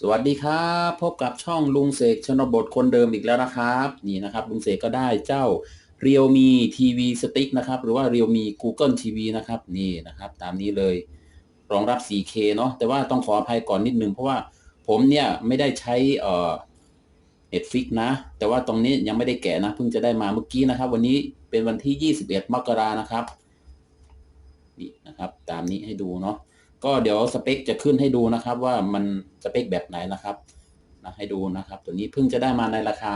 สวัสดีครับ พบกับช่องลุงเสกชนบทคนเดิมอีกแล้วนะครับ นี่นะครับลุงเสกก็ได้เจ้า Realme TV Stick นะครับ หรือว่า Realme Google TV นะครับ นี่นะครับ ตามนี้เลยรองรับ 4K เนาะแต่ว่าต้องขออภัยก่อนนิดนึง เพราะว่าผมเนี่ยไม่ได้ใช้เอ่อ Netflix นะ แต่ว่าตรงนี้ยังไม่ได้แกะนะเพิ่งจะได้มาเมื่อกี้นะครับ วันนี้เป็นวันที่ 21 มกรานะครับนี่นะครับ ตามนี้ให้ดูเนาะ ก็เดี๋ยวสเปคจะขึ้นให้ดูนะครับ ว่ามันสเปคแบบไหนนะครับนะให้ดูนะครับ ตัวนี้เพิ่งจะได้มาในราคา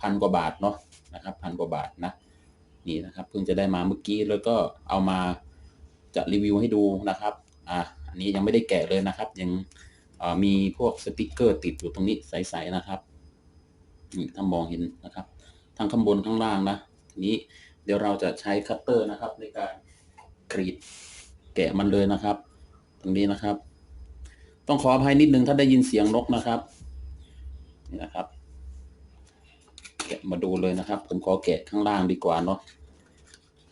พันกว่าบาทเนาะนะครับพันกว่าบาทนะนี่นะครับเพิ่งจะได้มาเมื่อกี้แล้วก็เอามาจะรีวิวให้ดูนะครับอ่าอันนี้ยังไม่ได้แกะเลยนะครับ ยังมีพวกสติกเกอร์ติดอยู่ตรงนี้ใสๆนะครับนี่ถ้ามองเห็นนะครับทั้งข้างบนข้างล่างนะทีนี้เดี๋ยวเราจะใช้คัตเตอร์นะครับในการกรีดแกะมันเลยนะครับ ตรงนี้นะครับ ต้องขออภัยนิดนึงถ้าได้ยินเสียงนกนะครับ นี่นะครับแกะมาดูเลยนะครับ ผมขอแกะข้างล่างดีกว่าเนาะ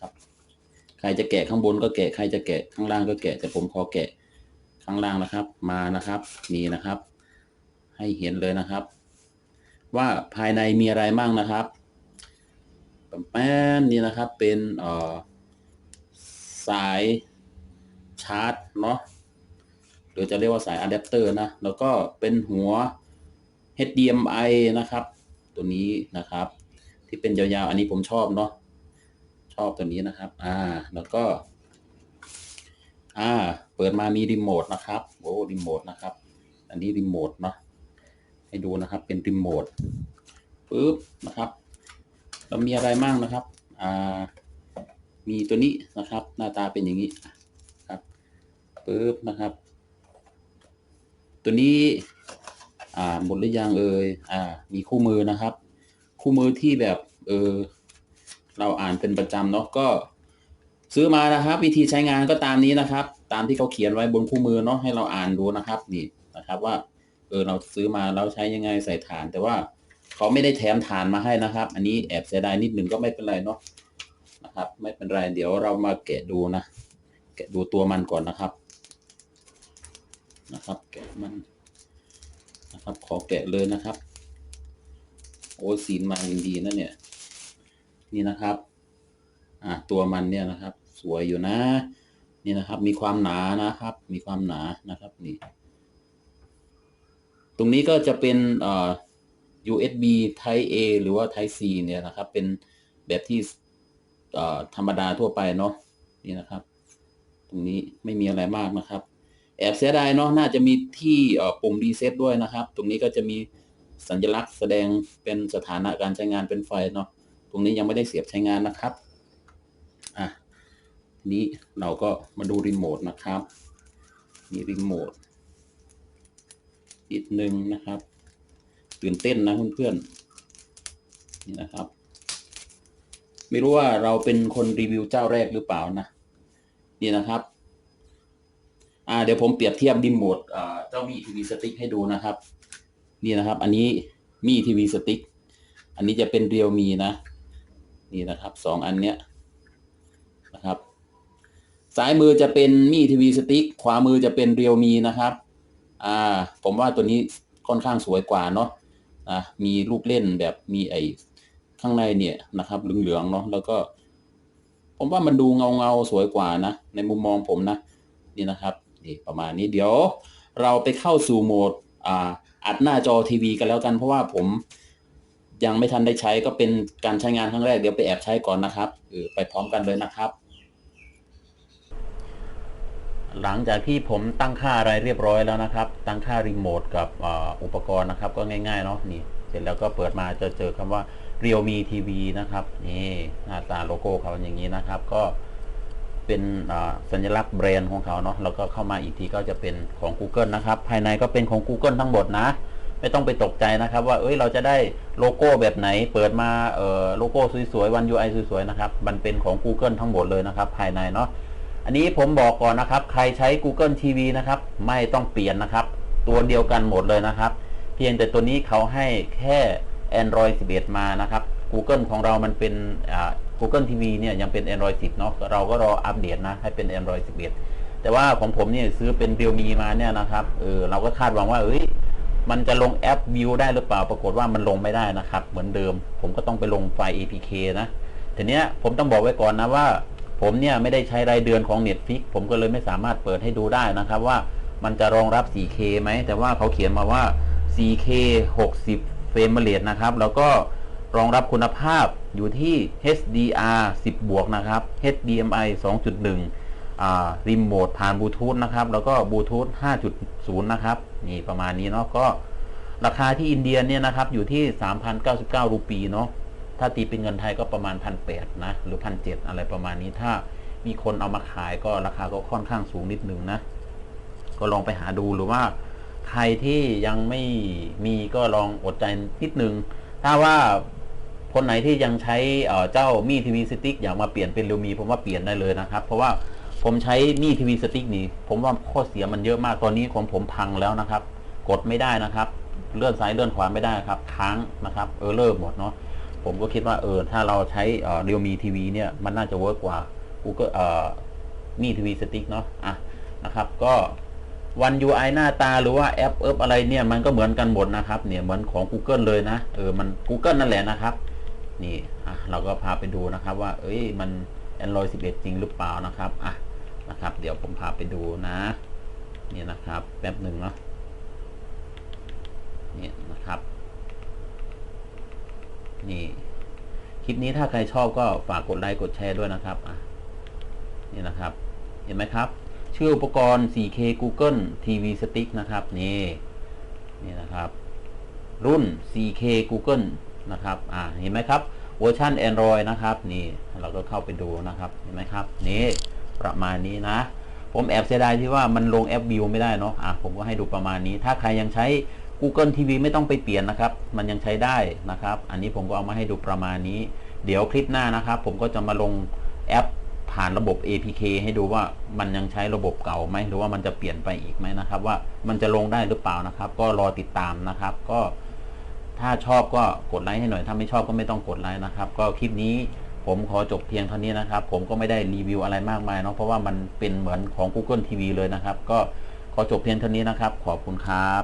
ครับ ใครจะแกะข้างบนก็แกะใครจะแกะข้างล่างก็แกะแต่ผมขอแกะข้างล่างนะครับ มานะครับนี่นะครับ ให้เห็นเลยนะครับ ว่าภายในมีอะไรบ้างนะครับแป้นนี่นะครับเป็นเอ่อสายชาร์จเนาะ หรือจะเรียกว่าสายอะแดปเตอร์นะ แล้วก็เป็นหัว HDMI นะครับ ตัวนี้นะครับ ที่เป็นยาวๆ อันนี้ผมชอบเนาะ ชอบตัวนี้นะครับ อ่า แล้วก็ อ่า เปิดมามีรีโมทนะครับ โอ้ รีโมทนะครับ อันนี้รีโมทเนาะ ให้ดูนะครับ เป็นรีโมทปึ๊บนะครับ แล้วมีอะไรมั่งนะครับ อ่า มีตัวนี้นะครับ หน้าตาเป็นอย่างนี้ครับปึ๊บนะครับ ตัวนี้อ่าหมดหรือยังเอ่ยอ่า มีคู่มือนะครับ คู่มือที่แบบเออเราอ่านเป็นประจำเนาะก็ ซื้อมานะครับ วิธีใช้งานก็ตามนี้นะครับ ตามที่เขาเขียนไว้บนคู่มือเนาะให้เราอ่านดูนะครับ นี่นะครับว่า เออเราซื้อมาเราใช้ยังไงใส่ฐาน แต่ว่าเขาไม่ได้แถมฐานมาให้นะครับ อันนี้แอบเสียดายนิดหนึ่งก็ไม่เป็นไรเนาะนะครับ ไม่เป็นไรเดี๋ยวเรามาแกะดูนะแกะดูตัวมันก่อนนะครับ นะครับ แกะมันนะครับ ขอแกะเลยนะครับ โอ้สีนมาอย่างดีนะเนี่ย นี่นะครับ อ่าตัวมันเนี่ยนะครับ สวยอยู่นะ นี่นะครับ มีความหนานะครับ มีความหนานะครับ นี่ ตรงนี้ก็จะเป็นเอ่อ USB Type A หรือว่า Type C เนี่ยนะครับ เป็นแบบที่เอ่อธรรมดาทั่วไปเนาะนี่นะครับ ตรงนี้ไม่มีอะไรมากนะครับ แอบเสียดายเนาะน่าจะมีที่ปุ่มรีเซ็ตด้วยนะครับ ตรงนี้ก็จะมีสัญลักษณ์แสดงเป็นสถานะการใช้งานเป็นไฟเนาะตรงนี้ยังไม่ได้เสียบใช้งานนะครับอะนี้เราก็มาดูรีโมทนะครับมีรีโมทนิดนึงนะครับ ตื่นเต้นนะเพื่อนๆนี่นะครับ ไม่รู้ว่าเราเป็นคนรีวิวเจ้าแรกหรือเปล่านะนี่นะครับ อ่าเดี๋ยวผมเปรียบเทียบรีโมทอ่าเจ้ามีทีวีสติ๊กให้ดูนะครับ นี่นะครับ อันนี้มีทีวีสติ๊กอันนี้จะเป็นเรียวมีนะ นี่นะครับสองอันเนี้ยนะครับซ้ายมือจะเป็นมีทีวีสติ๊กขวามือจะเป็นเรียวมีนะครับอ่าผมว่าตัวนี้ค่อนข้างสวยกว่าเนาะอะมีลูกเล่นแบบมีไอข้างในเนี่ยนะครับเหลืองๆเนาะแล้วก็ ผมว่ามันดูเงาเงาๆสวยกว่านะ ในมุมมองผมนะ นี่นะครับ นี่ประมาณนี้เดี๋ยวเราไปเข้าสู่โหมดอ่าอัดหน้าจอทีวีกันแล้วกัน เพราะว่าผมยังไม่ทันได้ใช้ก็เป็นการใช้งานครั้งแรกเดี๋ยวไปแอบใช้ก่อนนะครับอไปพร้อมกันเลยนะครับ หลังจากที่ผมตั้งค่าอะไรเรียบร้อยแล้วนะครับ ตั้งค่ารีโมทกับอ,อุปกรณ์นะครับ ก็ง่ายๆเนาะนี่เสร็จแล้วก็เปิดมาจะเจอคำว่า Realme TV นะครับนี่หน้าตาโลโก้เขาอย่างนี้นะครับ ก็ เป็นสัญลักษณ์แบรนด์ของเขาเนาะแล้วก็เข้ามาอีกทีก็จะเป็นของ Google นะครับ ภายในก็เป็นของ Google ทั้งหมดนะ ไม่ต้องไปตกใจนะครับ ว่าเอ้ยเราจะได้โลโก้แบบไหน เปิดมาเอ่อโลโก้สวยๆวัน UI สวยๆนะครับ มันเป็นของ Google ทั้งหมดเลยนะครับ ภายในเนาะอันนี้ผมบอกก่อนนะครับ ใครใช้ Google TV นะครับ ไม่ต้องเปลี่ยนนะครับ ตัวเดียวกันหมดเลยนะครับ เพียงแต่ตัวนี้เขาให้แค่ Android 11 มานะครับ Google ของเรามันเป็นอ่า Google TV เนี่ยยังเป็น Android 10 เนาะเราก็รออัปเดตนะ ให้เป็น Android 11 แต่ว่าของผมเนี่ยซื้อเป็น Realme มาเนี่ยนะครับเออเราก็คาดหวังว่าเอ้ยมันจะลงแอปวิวได้หรือเปล่าปรากฏว่ามันลงไม่ได้นะครับ เหมือนเดิม ผมก็ต้องไปลงไฟล์ APK นะทีเนี้ยผมต้องบอกไว้ก่อนนะว่า ผมเนี่ยไม่ได้ใช้รายเดือนของ Netflix ผมก็เลยไม่สามารถเปิดให้ดูได้นะครับว่ามันจะรองรับ 4K ไหมแต่ว่าเขาเขียนมาว่า 4K 60 เฟรมเรทนะครับ แล้วก็ รองรับคุณภาพอยู่ที่ HDR 10 บวกนะครับ HDMI 2.1อ่ารีโมทผ่านบลูทูธนะครับ แล้วก็บลูทูธ5.0 นะครับ นี่ประมาณนี้เนาะก็ราคาที่อินเดียเนี่ยนะครับ อยู่ที่ 3,099 รูปีเนาะถ้าตีเป็นเงินไทยก็ประมาณ 1,800 นะ หรือ 1,700 อะไรประมาณนี้ถ้ามีคนเอามาขายก็ราคาก็ค่อนข้างสูงนิดนึงนะ ก็ลองไปหาดูหรือว่าใครที่ยังไม่มีก็ลองอดใจนิดนึง ถ้าว่า คนไหนที่ยังใช้เจ้ามีทีวีสติ๊กอยากมาเปลี่ยนเป็นเรียวมีผมว่าเปลี่ยนได้เลยนะครับ เพราะว่าผมใช้มีทีวีสติ๊กนี่ผมว่าข้อเสียมันเยอะมากตอนนี้ของผมพังแล้วนะครับ กดไม่ได้นะครับ เลื่อนซ้ายเลื่อนขวาไม่ได้ครับ ค้างนะครับเออเลอร์หมดเนาะผมก็คิดว่าเออถ้าเราใช้เรียวมีทีวีเนี่ยมันน่าจะเวิร์กกว่า Google เอ่อมีทีวีสติ๊กเนาะอะนะครับ ก็วัน UI หน้าตาหรือว่าแอปเอิบอะไรเนี่ยมันก็เหมือนกันหมดนะครับ เนี่ยเหมือนของ Google เลยนะเออมัน Google นั่นแหละนะครับ นี่เราก็พาไปดูนะครับว่า เอ้ยมัน Android 11 จริงหรือเปล่านะครับอะนะครับ เดี๋ยวผมพาไปดูนะนี่นะครับ แป๊บหนึ่งเนาะนี่นะครับ นี่คลิปนี้ถ้าใครชอบก็ฝากกดไลค์กดแชร์ด้วยนะครับอะนี่นะครับ เห็นไหมครับ ชื่ออุปกรณ์ 4K Google TV Stick นะครับ นี่ นี่นะครับ รุ่น 4K Google นะครับอ่าเห็นไหมครับเวอร์ชัน Android นะครับนี่เราก็เข้าไปดูนะครับเห็นไหมครับนี่ประมาณนี้นะ ผมแอบเสียดายที่ว่ามันลงแอปวิวไม่ได้เนาะอะผมก็ให้ดูประมาณนี้ ถ้าใครยังใช้ Google TV ไม่ต้องไปเปลี่ยนนะครับ มันยังใช้ได้นะครับ อันนี้ผมก็เอามาให้ดูประมาณนี้ เดี๋ยวคลิปหน้านะครับ ผมก็จะมาลงแอปผ่านระบบ APK ให้ดูว่ามันยังใช้ระบบเก่าไหมหรือว่ามันจะเปลี่ยนไปอีกไหมนะครับ ว่ามันจะลงได้หรือเปล่านะครับ ก็รอติดตามนะครับ ก็ ถ้าชอบก็กดไลค์ให้หน่อย ถ้าไม่ชอบก็ไม่ต้องกดไลค์นะครับ ก็คลิปนี้ผมขอจบเพียงเท่านี้นะครับ ผมก็ไม่ได้รีวิวอะไรมากมายเนาะ เพราะว่ามันเป็นเหมือนของ Google TV เลยนะครับ ก็ขอจบเพียงเท่านี้นะครับ ขอบคุณครับ